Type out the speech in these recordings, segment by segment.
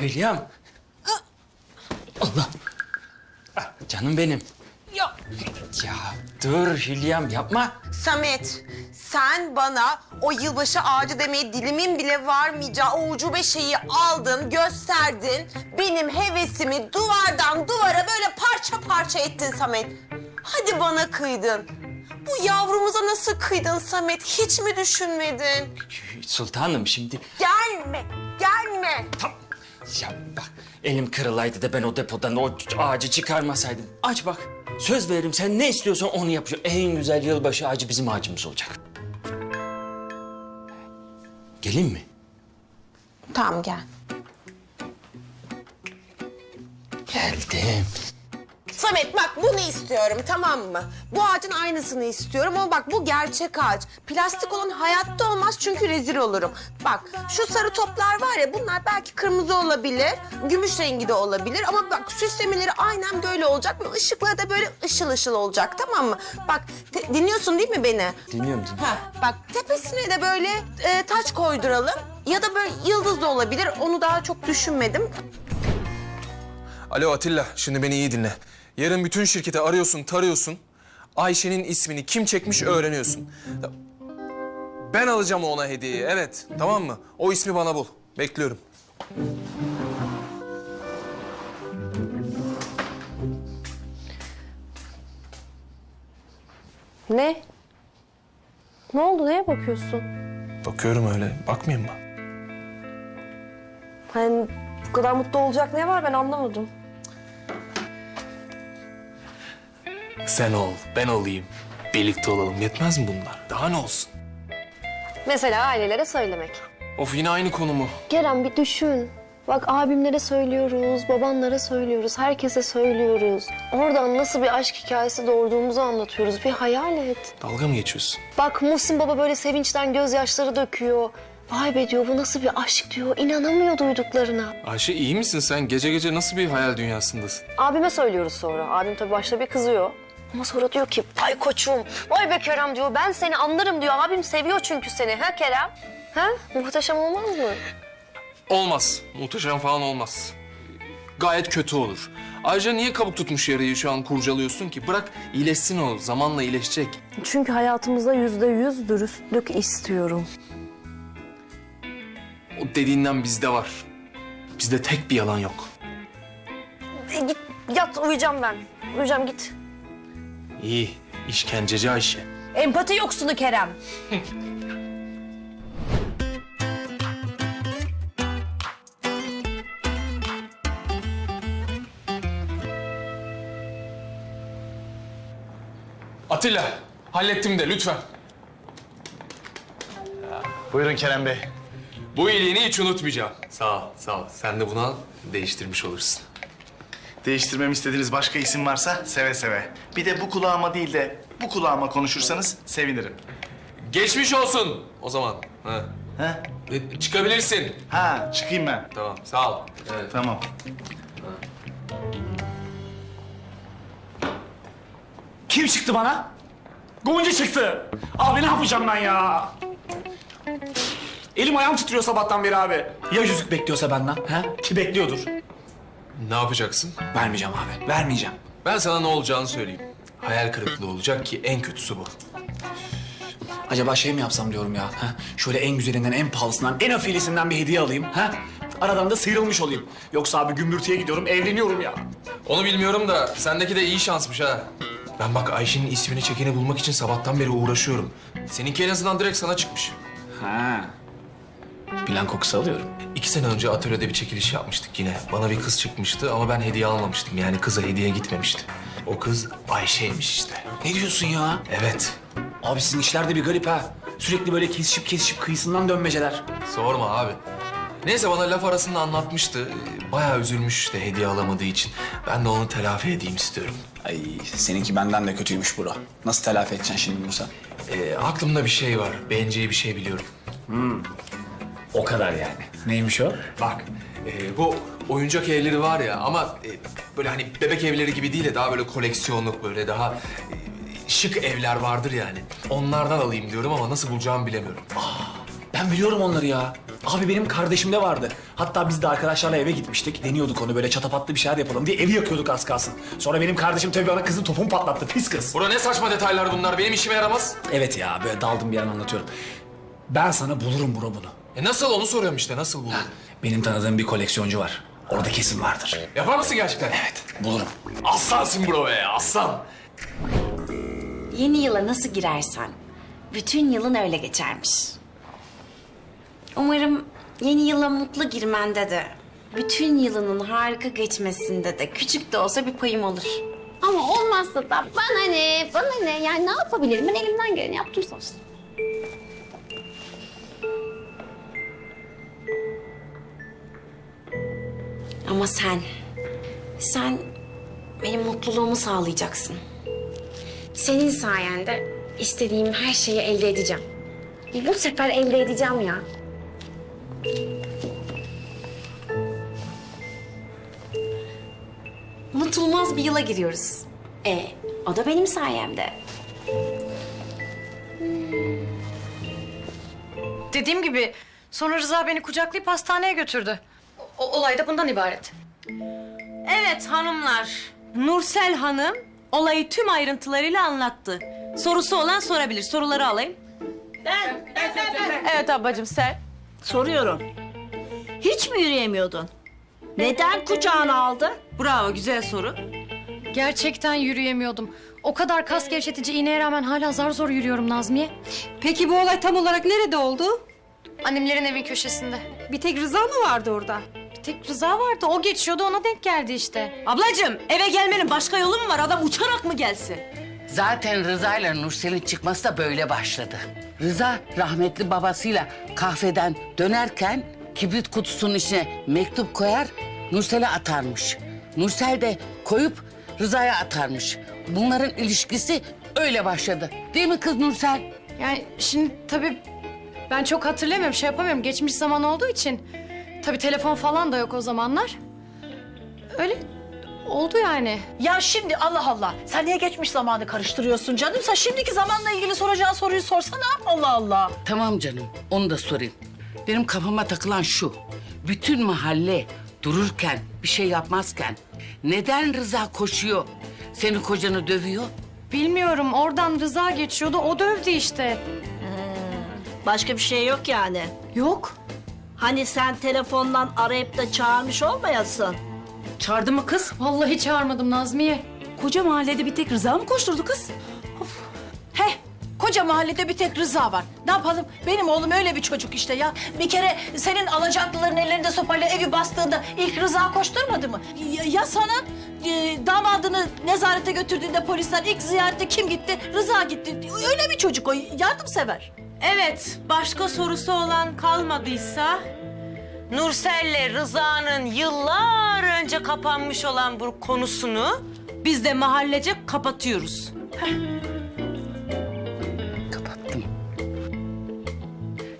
Hülyam. Allah. Ah, Canım benim. Ya Ya dur Hülyam yapma. Samet, sen bana o yılbaşı ağacı demeye dilimin bile varmayacağı o ucube şeyi aldın, gösterdin. Benim hevesimi duvardan duvara böyle parça parça ettin Samet. Hadi bana kıydın. Bu yavrumuza nasıl kıydın Samet? Hiç mi düşünmedin? Sultanım şimdi Gelme, gelme. tam... Ya bak elim kırılaydı da ben o depodan o ağacı çıkarmasaydım. Aç bak. Söz veririm sen ne istiyorsan onu yapacağım. En güzel yılbaşı ağacı bizim ağacımız olacak. Gelin mi? Tamam gel. Geldim. Samet bak bunu istiyorum tamam mı? Bu ağacın aynısını istiyorum ama bak bu gerçek ağaç. Plastik olan hayatta olmaz çünkü rezil olurum. Bak şu sarı toplar var ya bunlar belki kırmızı olabilir, gümüş rengi de olabilir ama bak süslemeleri aynen böyle olacak ve ışıkları da böyle ışıl ışıl olacak tamam mı? Bak dinliyorsun değil mi beni? Dinliyorum dinliyorum. Ha, bak tepesine de böyle e, taç koyduralım ya da böyle yıldız da olabilir onu daha çok düşünmedim. Alo Atilla, şimdi beni iyi dinle. Yarın bütün şirketi arıyorsun, tarıyorsun. Ayşe'nin ismini kim çekmiş öğreniyorsun. Ben alacağım ona hediyeyi, evet. Tamam mı? O ismi bana bul. Bekliyorum. Ne? Ne oldu? Neye bakıyorsun? Bakıyorum öyle. Bakmayayım mı? Hani bu kadar mutlu olacak ne var ben anlamadım. Sen ol, ben olayım. Birlikte olalım. Yetmez mi bunlar? Daha ne olsun? Mesela ailelere söylemek. Of yine aynı konu mu? Kerem bir düşün. Bak abimlere söylüyoruz, babanlara söylüyoruz, herkese söylüyoruz. Oradan nasıl bir aşk hikayesi doğurduğumuzu anlatıyoruz. Bir hayal et. Dalga mı geçiyorsun? Bak Muhsin baba böyle sevinçten gözyaşları döküyor. Vay be diyor bu nasıl bir aşk diyor. İnanamıyor duyduklarına. Ayşe iyi misin sen? Gece gece nasıl bir hayal dünyasındasın? Abime söylüyoruz sonra. Abim tabii başta bir kızıyor. Ama sonra diyor ki vay koçum, vay be Kerem diyor. Ben seni anlarım diyor. Abim seviyor çünkü seni. Ha Kerem? Ha? Muhteşem olmaz mı? Olmaz. Muhteşem falan olmaz. Gayet kötü olur. Ayrıca niye kabuk tutmuş yarayı şu an kurcalıyorsun ki? Bırak iyileşsin o. Zamanla iyileşecek. Çünkü hayatımızda yüzde yüz dürüstlük istiyorum. O dediğinden bizde var. Bizde tek bir yalan yok. E, git yat uyuyacağım ben. Uyuyacağım git. İyi. işkenceci Ayşe. Empati yoksunu Kerem. Atilla, hallettim de lütfen. Buyurun Kerem Bey. Bu iyiliğini hiç unutmayacağım. Sağ ol, sağ ol. Sen de bunu al, değiştirmiş olursun. Değiştirmemi istediğiniz başka isim varsa seve seve. Bir de bu kulağıma değil de bu kulağıma konuşursanız sevinirim. Geçmiş olsun o zaman. Ha. Ha? E, çıkabilirsin. Ha çıkayım ben. Tamam, sağ ol. Evet. Tamam. Kim çıktı bana? Gonca çıktı. Abi ne yapacağım ben ya? Elim ayağım titriyor sabahtan beri abi. Ya yüzük bekliyorsa benden? Ha? Ki bekliyordur. Ne yapacaksın? Vermeyeceğim abi. Vermeyeceğim. Ben sana ne olacağını söyleyeyim. Hayal kırıklığı olacak ki en kötüsü bu. Acaba şey mi yapsam diyorum ya. Ha? Şöyle en güzelinden, en pahalısından, en afilisinden bir hediye alayım. Ha? Aradan da sıyrılmış olayım. Yoksa abi gümbürtüye gidiyorum, evleniyorum ya. Onu bilmiyorum da sendeki de iyi şansmış ha. Ben bak Ayşe'nin ismini çekeni bulmak için sabahtan beri uğraşıyorum. Seninki en azından direkt sana çıkmış. Ha. Plan kokusu alıyorum. İki sene önce atölyede bir çekiliş yapmıştık yine. Bana bir kız çıkmıştı ama ben hediye almamıştım. Yani kıza hediye gitmemişti. O kız Ayşe'ymiş işte. Ne diyorsun ya? Evet. Abi sizin işler de bir garip ha. Sürekli böyle kesişip kesişip kıyısından dönmeceler. Sorma abi. Neyse bana laf arasında anlatmıştı. Ee, Bayağı üzülmüş işte hediye alamadığı için. Ben de onu telafi edeyim istiyorum. Ay seninki benden de kötüymüş bro. Nasıl telafi edeceksin şimdi bunu sen? Ee, aklımda bir şey var. Beğeneceği bir şey biliyorum. O kadar yani. Neymiş o? Bak e, bu oyuncak evleri var ya ama e, böyle hani bebek evleri gibi değil de daha böyle koleksiyonluk böyle daha e, şık evler vardır yani. Onlardan alayım diyorum ama nasıl bulacağımı bilemiyorum. Ben biliyorum onları ya. Abi benim kardeşimde vardı. Hatta biz de arkadaşlarla eve gitmiştik. Deniyorduk onu böyle çatapatlı bir şeyler yapalım diye evi yakıyorduk az kalsın. Sonra benim kardeşim tabii bana kızın topunu patlattı. Pis kız. Bura ne saçma detaylar bunlar. Benim işime yaramaz. Evet ya böyle daldım bir an anlatıyorum. Ben sana bulurum bro bunu. E nasıl onu soruyorum işte. Nasıl buldun? Benim tanıdığım bir koleksiyoncu var. Orada kesin vardır. Yapar mısın gerçekten? Evet bulurum. Aslansın bro be aslan. Yeni yıla nasıl girersen bütün yılın öyle geçermiş. Umarım yeni yıla mutlu girmende de bütün yılının harika geçmesinde de küçük de olsa bir payım olur. Ama olmazsa da bana ne, bana ne? Yani ne yapabilirim? Ben elimden geleni yaptım sonuçta. Ama sen, sen benim mutluluğumu sağlayacaksın. Senin sayende istediğim her şeyi elde edeceğim. Bu sefer elde edeceğim ya. Unutulmaz bir yıla giriyoruz. E, o da benim sayemde. Dediğim gibi sonra Rıza beni kucaklayıp hastaneye götürdü. O, olay da bundan ibaret. Evet hanımlar. Nursel Hanım olayı tüm ayrıntılarıyla anlattı. Sorusu olan sorabilir. Soruları alayım. Ben, ben, ben, Evet ablacığım sen. Soruyorum. Hiç mi yürüyemiyordun? Neden kucağına aldı? Bravo güzel soru. Gerçekten yürüyemiyordum. O kadar kas gevşetici iğneye rağmen hala zar zor yürüyorum Nazmiye. Peki bu olay tam olarak nerede oldu? Annemlerin evin köşesinde. Bir tek Rıza mı vardı orada? Tek Rıza vardı. O geçiyordu ona denk geldi işte. Ablacığım eve gelmenin başka yolu mu var? Adam uçarak mı gelsin? Zaten Rıza ile Nursel'in çıkması da böyle başladı. Rıza rahmetli babasıyla kahveden dönerken kibrit kutusunun içine mektup koyar, Nursel'e atarmış. Nursel de koyup Rıza'ya atarmış. Bunların ilişkisi öyle başladı. Değil mi kız Nursel? Yani şimdi tabii ben çok hatırlamıyorum, şey yapamıyorum. Geçmiş zaman olduğu için. Tabii telefon falan da yok o zamanlar. Öyle oldu yani. Ya şimdi Allah Allah. Sen niye geçmiş zamanı karıştırıyorsun canım? Sen şimdiki zamanla ilgili soracağın soruyu sorsana. Allah Allah. Tamam canım, onu da sorayım. Benim kafama takılan şu. Bütün mahalle dururken, bir şey yapmazken neden Rıza koşuyor, seni kocanı dövüyor? Bilmiyorum oradan Rıza geçiyordu. O dövdü işte. Başka bir şey yok yani. Yok. Hani sen telefondan arayıp da çağırmış olmayasın? Çağırdı mı kız? Vallahi çağırmadım Nazmiye. Koca mahallede bir tek Rıza mı koşturdu kız? Of. Heh, koca mahallede bir tek Rıza var. Ne yapalım? Benim oğlum öyle bir çocuk işte ya. Bir kere senin alacaklıların ellerinde sopayla evi bastığında ilk Rıza koşturmadı mı? Ya, ya sana e, damadını nezarete götürdüğünde polisler ilk ziyarete kim gitti? Rıza gitti. Öyle bir çocuk o, yardımsever. Evet, başka sorusu olan kalmadıysa... Nursel'le Rıza'nın yıllar önce kapanmış olan bu konusunu biz de mahallece kapatıyoruz. Kapattım.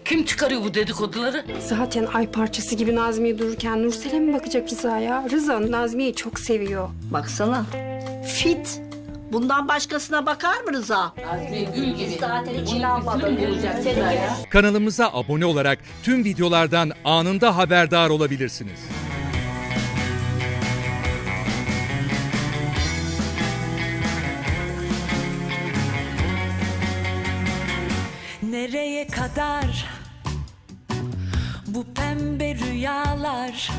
Kim çıkarıyor bu dedikoduları? Zaten ay parçası gibi Nazmiye dururken Nursel'e mi bakacak Rıza ya? Rıza Nazmiye'yi çok seviyor. Baksana. Fit. Bundan başkasına bakar mı Rıza? Zaten hiç inanmadım. Seni Kanalımıza abone olarak tüm videolardan anında haberdar olabilirsiniz. Nereye kadar bu pembe rüyalar